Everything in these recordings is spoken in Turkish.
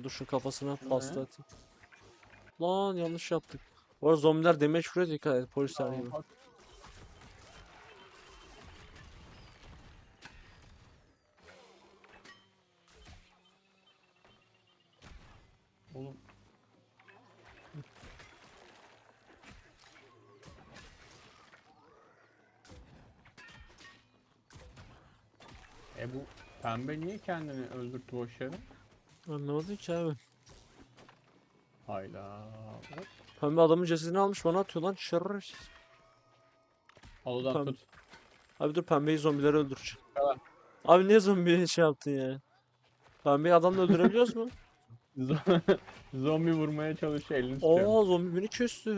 ya. Dur şu kafasına pasta atayım. Lan yanlış yaptık. Bu arada zombiler damage vuruyor dikkat et polisler gibi. Oğlum. E bu pembe niye kendini öldürttü boş yere? Anlamadım ki abi. Hayda. Hop. Pembe adamın cesedini almış bana atıyor lan şerefsiz. Halıdan Pembe- tut. Abi dur pembeyi zombileri öldüreceğim. Tamam. Abi niye zombiye şey yaptın ya? Pembeyi adamla öldürebiliyoruz mu? Zo- Zombi vurmaya çalışıyor elini tutuyor. Oo zombi beni kesti.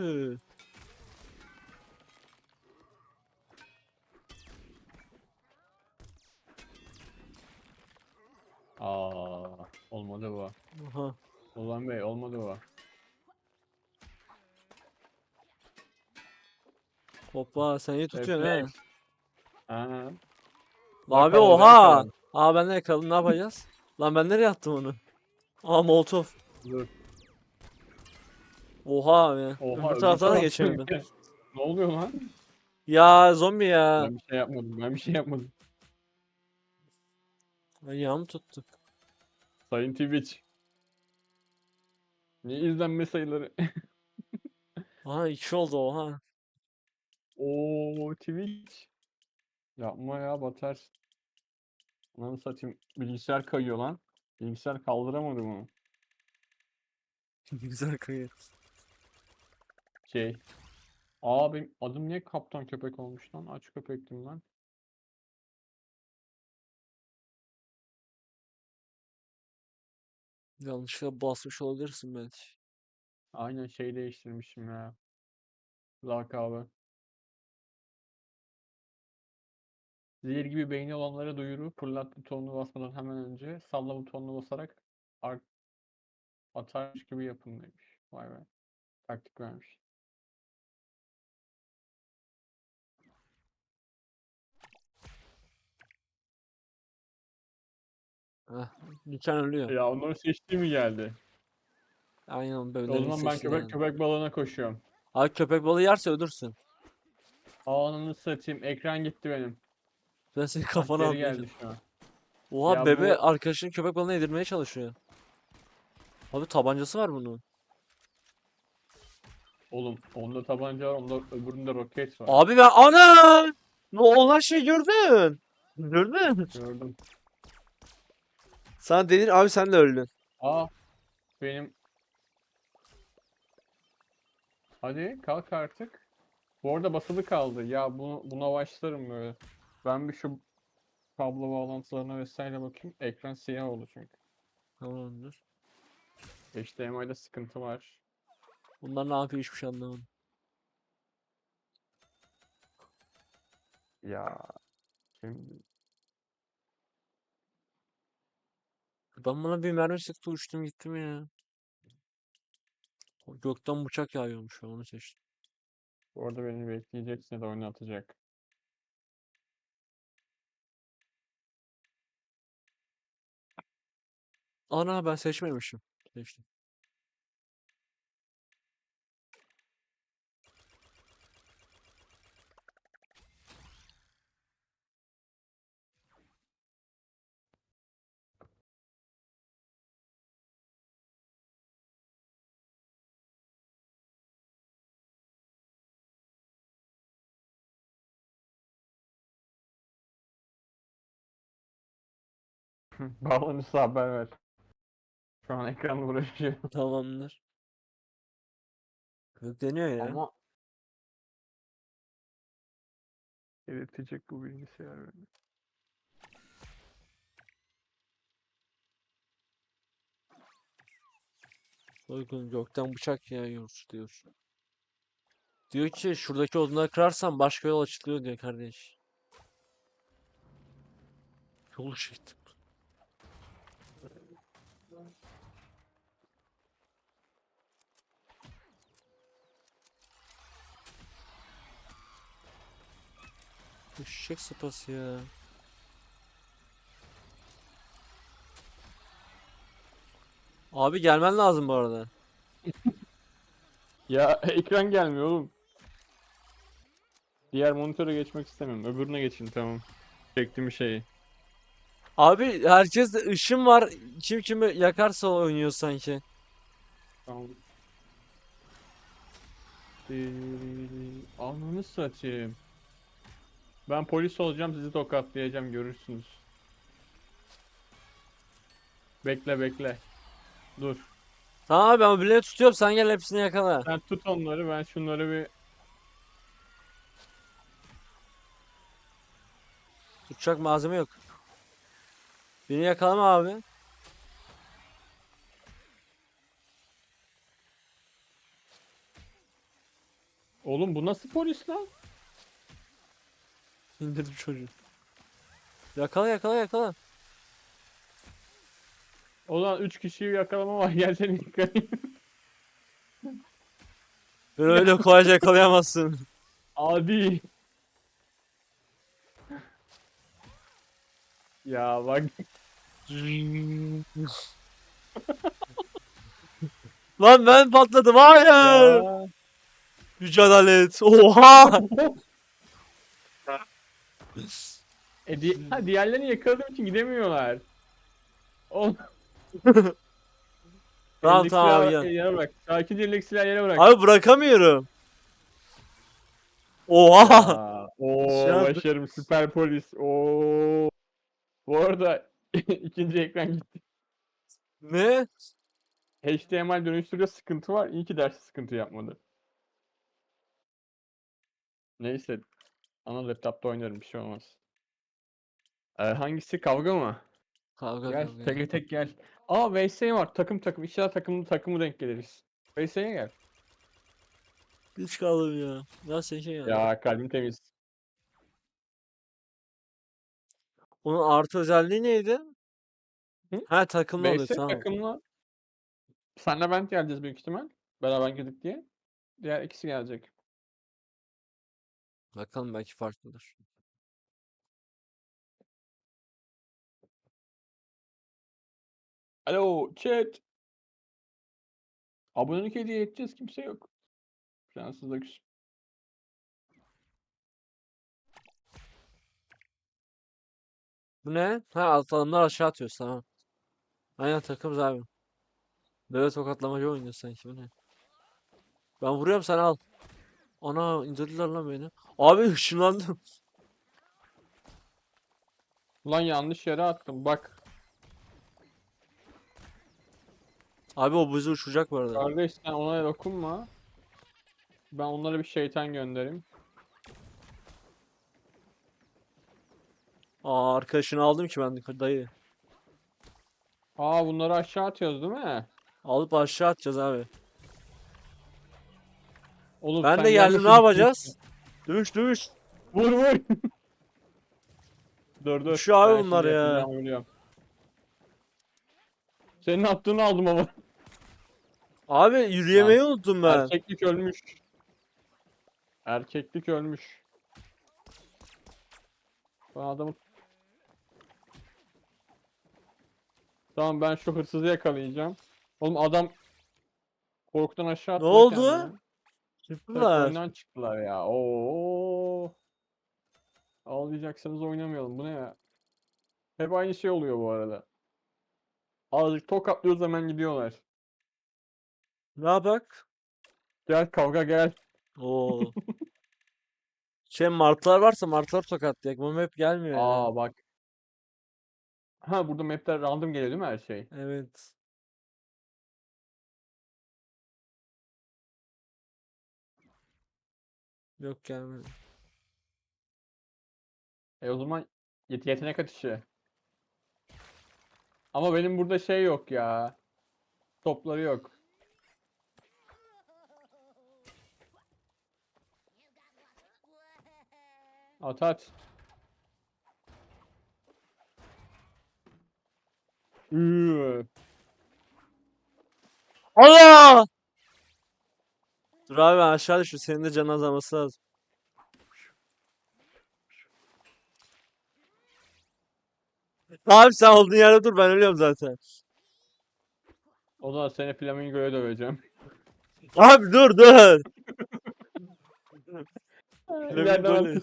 Aa, olmadı bu. Aha. Ozan Bey olmadı bu. Hoppa sen iyi tutuyorsun ha. Refleks. Aha. Abi Bakalım, oha. bakalım. Aa ben de yakaladım ne yapacağız? Lan ben nereye attım onu? Aa molotov. Dur. Oha abi. Oha, Öbür öbür taraftan da taraf- geçemedim. ne oluyor lan? Ya zombi ya. Ben bir şey yapmadım. Ben bir şey yapmadım. Ayağımı tuttu. Sayın Twitch. Niye izlenme sayıları? Aha iki oldu oha. Oo Twitch. Yapma ya batarsın. Lan satayım. Bilgisayar kayıyor lan. Bilgisayar kaldıramadı bunu. Güzel kayıt. Şey. Aa benim adım niye kaptan köpek olmuş lan? Aç köpektim lan. Yanlışlıkla basmış olabilirsin belki. Aynen şey değiştirmişim ya. Lakabı. Zehir gibi beyni olanlara duyuru. Fırlat butonunu basmadan hemen önce salla butonunu basarak ar atarmış gibi yapın demiş. Vay be. Taktik vermiş. Heh, Diken ölüyor. Ya onları seçtiği mi geldi? Aynen böyle O zaman ben köpek köpek balığına koşuyorum. Abi köpek balığı yerse ölürsün. Ananı satayım. Ekran gitti benim. Ben senin kafana geri atlayacağım. geldi şu an. Oha Ya bebe bu- arkadaşını köpek balığına yedirmeye çalışıyor. Abi tabancası var bunun. Oğlum onda tabanca var, onda öbüründe roket var. Abi ben ana! Ne olan şey gördün? Gördün? Gördüm. Sana denir abi sen de öldün. Aa benim Hadi kalk artık. Bu arada basılı kaldı. Ya bunu buna başlarım böyle. Ben bir şu kablo bağlantılarına vesaire bakayım. Ekran siyah oldu çünkü. Tamamdır. HDMI'de sıkıntı var. Bunlar ne yapıyor hiçbir şey anlamadım. Ya şimdi Ben buna bir mermi sıktı uçtum gittim ya. O Gökten bıçak yağıyormuş onu seçtim. bu arada beni bekleyeceksin ya da oynatacak. Ana ben seçmemişim. Seçtim. Bağlanırsa haber ver. Şu an ekran uğraşıyor. Tamamdır. Yükleniyor ya. Ama eritecek bu bilgisayar beni. Uygun gökten bıçak yağıyor diyor. Diyor ki şuradaki odunları kırarsan başka yol açılıyor diyor kardeş. Yolu çektim. Eşek sıpası ya. Abi gelmen lazım bu arada. Ya ekran gelmiyor oğlum. Diğer monitöre geçmek istemiyorum. Öbürüne geçin tamam. Çektiğim şeyi. Abi herkes ışın var. Kim kimi yakarsa oynuyor sanki. Tamam. Ee, Ananı satayım. Ben polis olacağım sizi tokatlayacağım görürsünüz. Bekle bekle. Dur. Tamam abi ben birini tutuyorum sen gel hepsini yakala. Sen tut onları ben şunları bir Tutacak malzeme yok. Beni yakalama abi. Oğlum bu nasıl polis lan? İndirdim çocuğu. Yakala yakala yakala. O zaman 3 kişiyi yakalama var. Seni yakalayayım. Beni öyle kolayca yakalayamazsın. Adi. Ya bak Lan ben patladım hayır. ya. Yüce adalet. Oha. E di ha, diğerlerini yakaladığım için gidemiyorlar. O Tamam tamam abi yere bırak. Sakin elindeki silahı yere bırak. Abi bırakamıyorum. Oha. Aa, Oo Şey başarım süper polis. Oo. Bu arada ikinci ekran gitti. Ne? HTML dönüştürüyor sıkıntı var. İyi ki dersi sıkıntı yapmadı. Neyse. Ana laptopta oynarım bir şey olmaz. Ee, hangisi kavga mı? Kavga Gel kavga. tek tek gel. Aa VS var takım takım. İnşallah takımlı takımı denk geliriz. VS'ye gel. Hiç kaldım ya. Ya sen şey ya. Ya kalbim temiz. Onun artı özelliği neydi? Hı? Ha takımlı oluyor VS tamam. takımla. Senle ben geleceğiz büyük ihtimal. Beraber girdik diye. Diğer ikisi gelecek. Bakalım belki farklıdır. Alo chat. Abonelik hediye edeceğiz kimse yok. Fransızda küs. Bu ne? Ha alt adamlar aşağı atıyoruz tamam. Aynen takımız abi. Böyle tokatlamacı oynuyor sanki bu ne? Ben vuruyorum sen al. Ana indirdiler lan beni. Abi ışınlandım. Ulan yanlış yere attım bak. Abi o bizi uçuracak bu arada. Kardeş sen ona dokunma. Ben onlara bir şeytan göndereyim. Aa arkadaşını aldım ki ben dayı. Aa bunları aşağı atıyoruz değil mi? Alıp aşağı atacağız abi. Oğlum Ben de geldim ne yapacağız? Dövüş dövüş. Vur vur. dur dur. Şu abi bunlar ya. Senin attığını aldım ama. Abi yürüyemeyi unuttum ben. Erkeklik ölmüş. Erkeklik ölmüş. Ben adamı... Tamam ben şu hırsızı yakalayacağım. Oğlum adam korkudan aşağı Ne oldu? kendini. Çıktılar. oyundan çıktılar ya. Oo. Ağlayacaksanız oynamayalım. Bu ne ya? Hep aynı şey oluyor bu arada. Azıcık tokatlıyoruz hemen gidiyorlar. Ne yapak? Gel kavga gel. Oo. Şey martılar varsa martıları tokatlayak. Bu map gelmiyor. Aa bak. Ha burada mapler random geliyor değil mi her şey? Evet. Yok gelmedi. E o zaman yet yetenek atışı. Ama benim burada şey yok ya. Topları yok. At at. Üü. Allah! Dur abi ben aşağı düşür. Senin de canın azalması lazım. Abi sen olduğun yerde dur ben ölüyorum zaten. O zaman seni flamingoya döveceğim. Abi dur dur. İleride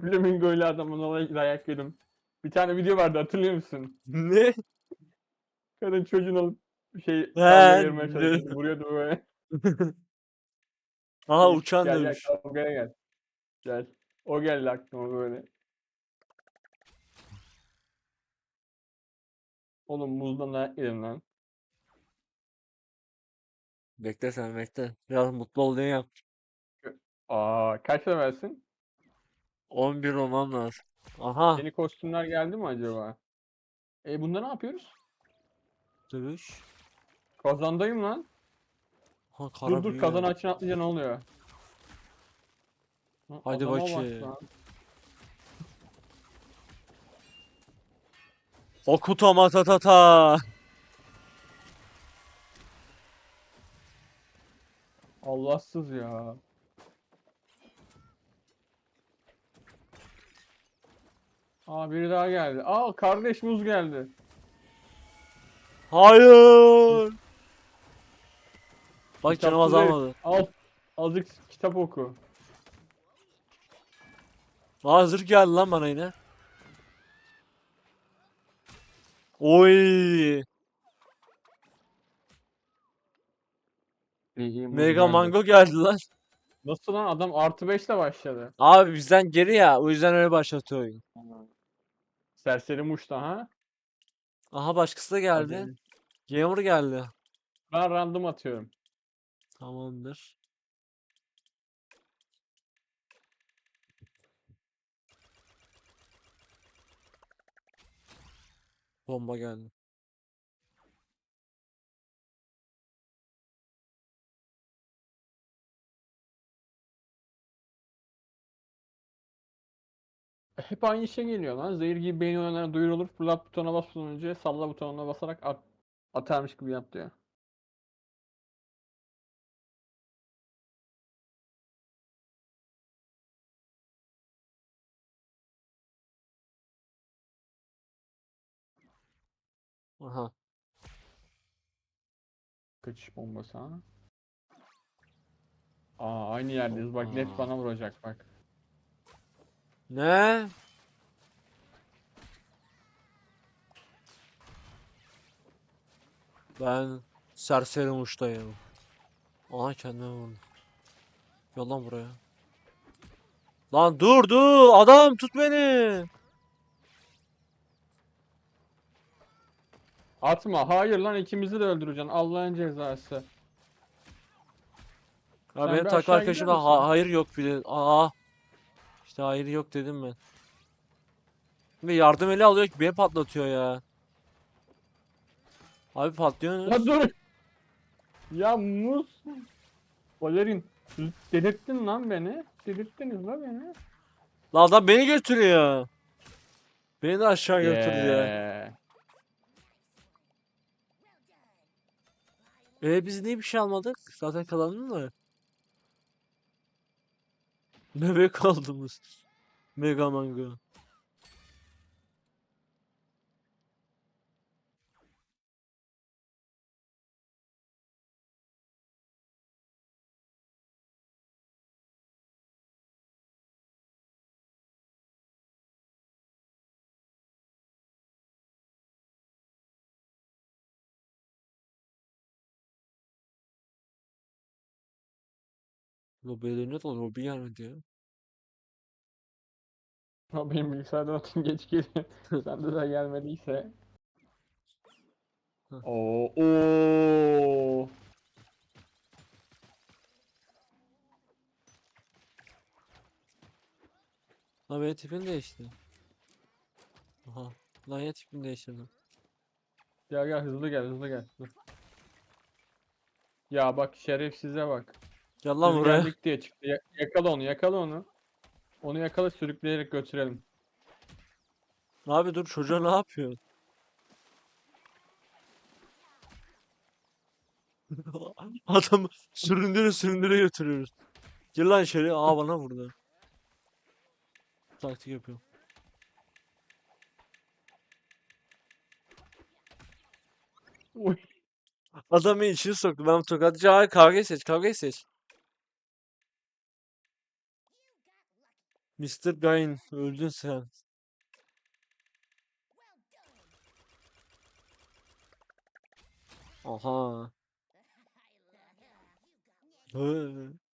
Flamingo ne? ben ile adamın olay dayak yedim. Bir tane video vardı hatırlıyor musun? Ne? Kadın çocuğunu alıp şey çalışıyordu. Vuruyordu böyle. Aha Gel, uçan gel, gel, dövüş. kavgaya gel. Gel. O geldi aklıma böyle. Oğlum muzdan dayak yedim lan. Bekle sen bekle. Biraz mutlu ol diye yap. Aa kaç versin? 11 olmam lazım. Aha Yeni kostümler geldi mi acaba? E bunda ne yapıyoruz? dövüş. Kazandayım lan. Ha kara Dur dur büyü kazan açın atlayınca ne oluyor? Lan Hadi adama bak bakayım. lan. Okuta matatata. Allahsız ya. Aa biri daha geldi. Aa kardeş muz geldi. Hayır. Bak canım Kitapsız azalmadı. Al. Azıcık kitap oku. Aa zırh geldi lan bana yine. Oy. Mega. Mango geldi lan. Nasıl lan adam artı 5 ile başladı. Abi bizden geri ya. O yüzden öyle başlatıyor oyun. Serseri muşta ha. Aha başkası da geldi. Gamer geldi. Ben random atıyorum. Tamamdır. Bomba geldi. Hep aynı şey geliyor lan. Zehir gibi beyin olanlara duyurulur. Fırlat butonuna basmadan önce salla butonuna basarak at, atarmış gibi yap diyor. Aha. Kaçış bombası ha. Aa aynı yerdeyiz. Bak net bana vuracak bak. Ne? Ben serseri uçtayım. Aha kendime vurdum. Gel lan buraya. Lan dur dur adam tut beni. Atma. Hayır lan ikimizi de öldüreceksin. Allah'ın cezası. Ya Sen benim bir aşağı arkadaşım gider da ha- hayır yok bile. Aa. İşte hayır yok dedim ben. Ve yardım eli alıyor ki beni patlatıyor ya. Abi patlıyorsunuz. Ya dur. Ya muz. Balerin. Delirttin lan beni. Delirttiniz lan beni. Lan adam beni götürüyor. Beni de aşağı götürdü ya. E biz niye bir şey almadık? Zaten kalanın mı? Bebek aldığımız. Mega Mango. Lobiye dönüyor da lobi gelmedi ya. Ha, benim bilgisayardan atın geç geliyor. Sende de gelmediyse. Oo, oo. Lan benim tipim değişti. Aha. Lan ya tipimi değiştirdim. Gel gel hızlı gel hızlı gel. Dur. Ya bak şerefsize bak. Gel lan Biz buraya. geldik diye çıktı. Ya- yakala onu yakala onu. Onu yakala sürükleyerek götürelim. Abi dur çocuğa ne yapıyor? Adam süründüre süründüre götürüyoruz. Gel lan içeri. Aa bana vurdu. Taktik yapıyorum. Uy. Adam beni içine soktu. Ben tokatlayacağım. Hayır kavgayı seç. Kavgayı seç. Mr. Gain. Öldün sen. Aha.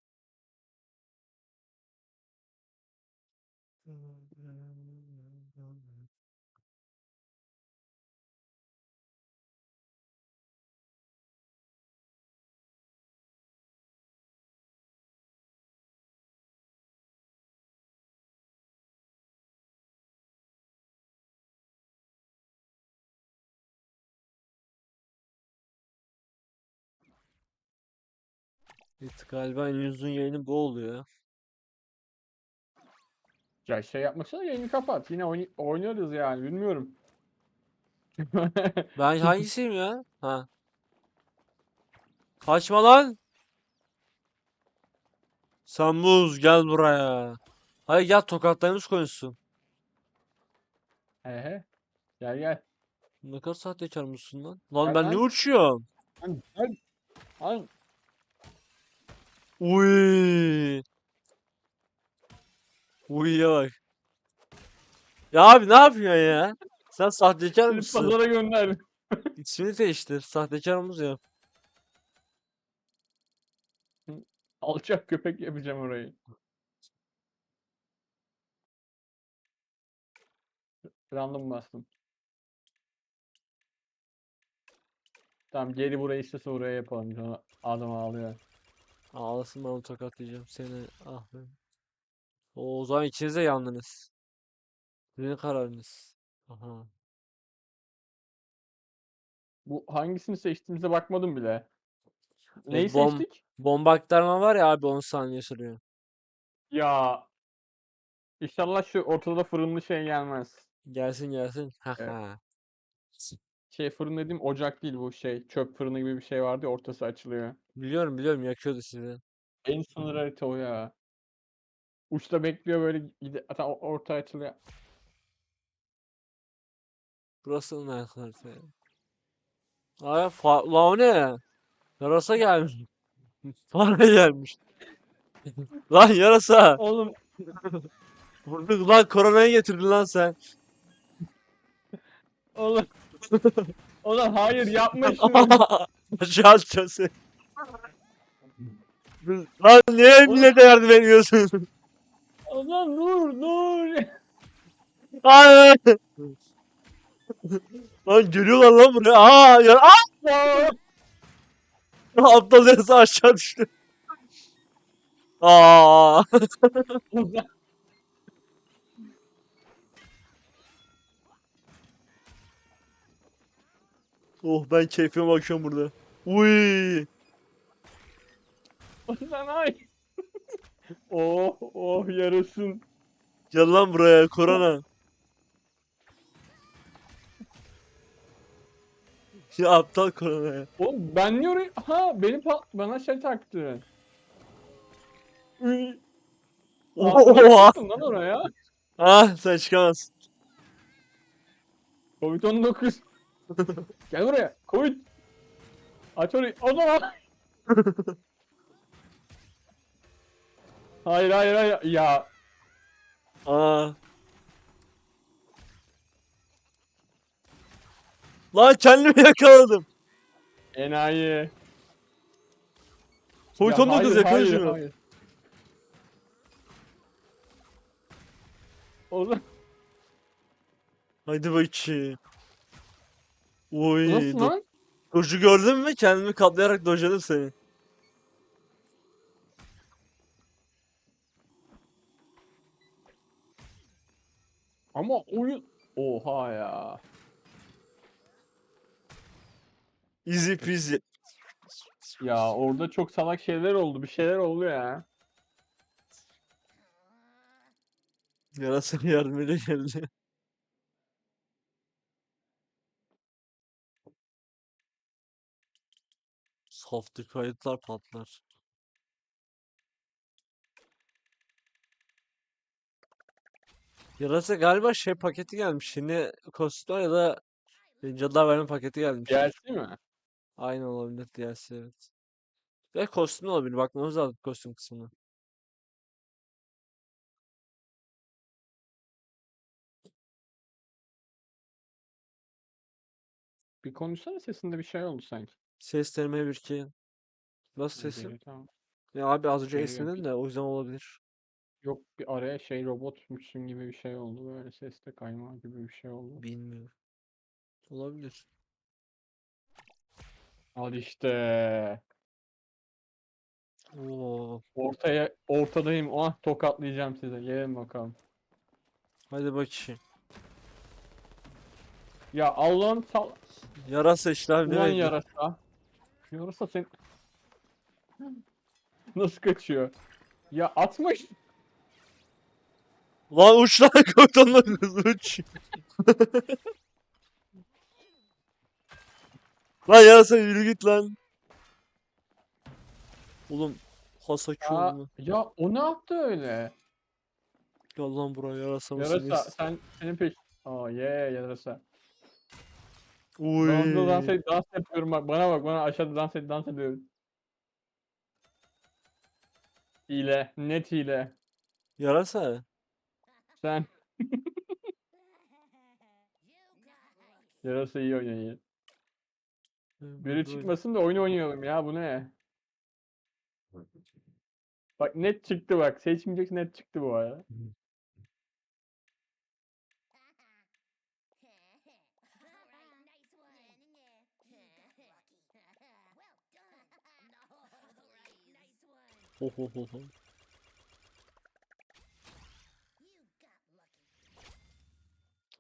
Evet, galiba en uzun yayını bu oluyor ya. Şey yapmasana yayını kapat. Yine oynay- oynarız yani bilmiyorum. Ben hangisiyim ya? Ha. Kaçma lan. Sen muz gel buraya. Hayır gel tokatlarımız konuşsun. Ehe. Gel gel. Ne kadar sahtekar mısın lan? Lan Gel ben ne lan. uçuyorum? Lan gel. Lan Uy. Uyuya bak. Ya abi ne yapıyorsun ya? Sen sahtekar seni mısın? pazara gönder. İsmini değiştir. Sahtekar mıyız ya? Alçak köpek yapacağım orayı. Random bastım. Tamam geri burayı istese oraya yapalım. Sonra adam ağlıyor. Ağlasın ben onu tokatlayacağım seni. Ah be. O, o zaman ikiniz de yandınız. Sizin kararınız. Aha. Bu hangisini seçtiğimize bakmadım bile. Neyi bom- seçtik? Bomba aktarma var ya abi 10 saniye sürüyor. Ya. İnşallah şu ortada fırınlı şey gelmez. Gelsin gelsin. Haha. Şey fırın dediğim ocak değil bu şey. Çöp fırını gibi bir şey vardı ya ortası açılıyor. Biliyorum biliyorum yakıyordu sizi. En sınır harita o ya. Uçta bekliyor böyle gide hatta o- orta açılıyor. Burası ne harita ya? Ay fa la o ne? Yarasa gelmiş. Fare gelmiş. Lan yarasa. Oğlum Vurduk lan koronayı getirdin lan sen. oğlum. oğlum hayır yapma şunu. Aşağı atacağım seni. Lan niye millete yardım ediyorsun? oğlum dur dur. Hayır. Lan geliyorlar lan buraya. Aa ya aa! Aptal yarısı aşağı düştü. Aa. Oh ben keyfime bakıyorum burada. Uy. Ozan ay. oh oh yarasın. Gel lan buraya korona. Ya aptal korona ya. Oğlum ben niye oraya... Ha beni pa- bana şey taktı. Üy. Oha. çıktın lan oraya. Ah sen çıkamazsın. Covid-19. Gel buraya. Covid. Aç orayı. O zaman. hayır hayır hayır. Ya. Aa. Lan kendimi yakaladım. Enayi. Ya Covid-19 hayır, yakala hayır, şunu. hayır. O zaman Hadi bakayım. Uy. nasıl do- lan? Doge'u gördün mü? Kendimi katlayarak dojladım seni. Ama oyun... Oha ya. Easy peasy. Ya orada çok salak şeyler oldu. Bir şeyler oldu ya. Yarasın yardım ile geldi. Soft'u kayıtlar patlar. Yarasa galiba şey paketi gelmiş. Yeni kostüm ya da Cadılar Bayramı paketi gelmiş. DLC mi? Aynen olabilir DLC evet. Ve kostüm olabilir. Bakmamız lazım kostüm kısmına. Bir konuşsana sesinde bir şey oldu sanki. Ses deneme bir iki. Nasıl sesim? geri tamam. Ya abi az önce Geliyor. esnedim de o yüzden olabilir. Yok bir araya şey robotmuşsun gibi bir şey oldu. Böyle seste kayma gibi bir şey oldu. Bilmiyorum. Olabilir. Al işte. Oo. Ortaya ortadayım. Ah tokatlayacağım size. Gelin bakalım. Hadi bakayım. Ya Allah'ın sal... Yarasa işte abi ne Ulan yarasa. Yarasa sen... Nasıl kaçıyor? Ya atmış. Lan uç lan kız uç. lan yarasa yürü git lan. Oğlum Hasaki Ya, oldu. ya o ne yaptı öyle? Gel lan buraya yarasa mısın? Yarasa sen senin peş... Aa ye yarasa. Uy. Ben de dans, et, dans yapıyorum bak bana bak bana aşağıda dans et dans ediyorum. Hile net hile. Yarasa. Sen yarasa iyi oynuyor. Biri çıkmasın da oyun oynayalım ya bu ne? Bak net çıktı bak. Seçmeyeceksin net çıktı bu arada. Ho ho ho ho.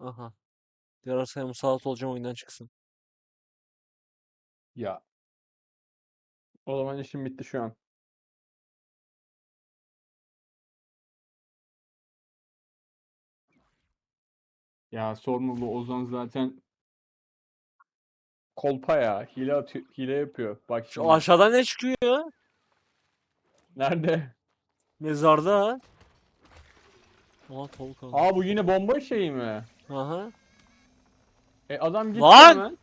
Aha. Yarasaya musallat olacağım oyundan çıksın. Ya. O zaman işim bitti şu an. Ya sormalı Ozan zaten kolpa ya. Hile atıyor, hile yapıyor. Bak Şu şimdi. aşağıdan ne çıkıyor ya? Nerede? Mezarda. Aa tavuk aldı. Aa bu yine bomba şeyi mi? Aha. E adam gitti Lan! hemen.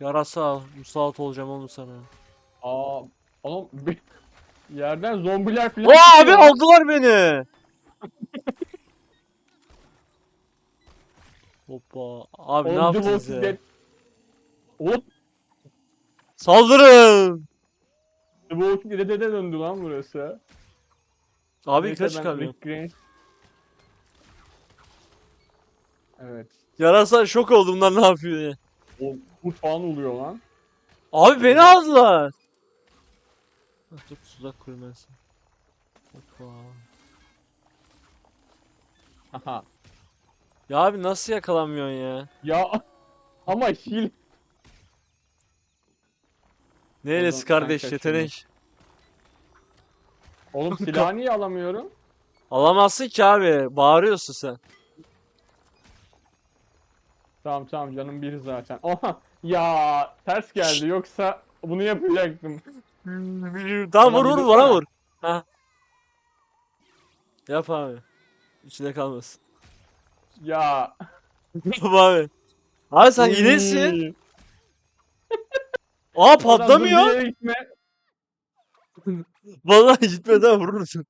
Yarasa musallat olacağım oğlum sana. Aa oğlum bir- yerden zombiler falan Aa abi çıkıyor. aldılar beni. Hoppa. Abi ne Oğlum, The yaptınız Walking ya? Dead- Oğlum Saldırın. The Walking Dead'e döndü lan burası. Abi Neyse, kaç ben çıkamıyorum. Rick Grimes- Evet. Yarasa şok oldum lan ne yapıyor diye. O bu falan oluyor lan. Abi beni aldılar. Ah, Dur tuzak kurmasın. Hoppa. Aha. Ya abi nasıl yakalanmıyorsun ya? Ya ama hile. Neylesi sen kardeş kaçırdın. yetenek. Oğlum silahı niye alamıyorum? Alamazsın ki abi. Bağırıyorsun sen. Tamam tamam canım bir zaten. Aha ya ters geldi yoksa bunu yapacaktım. Tamam vur vur bana vur. Ha. Yap abi. İçinde kalmasın. Ya. Yap abi. Abi sen iyilesin. Aa patlamıyor. Vallahi gitmeden vurursun.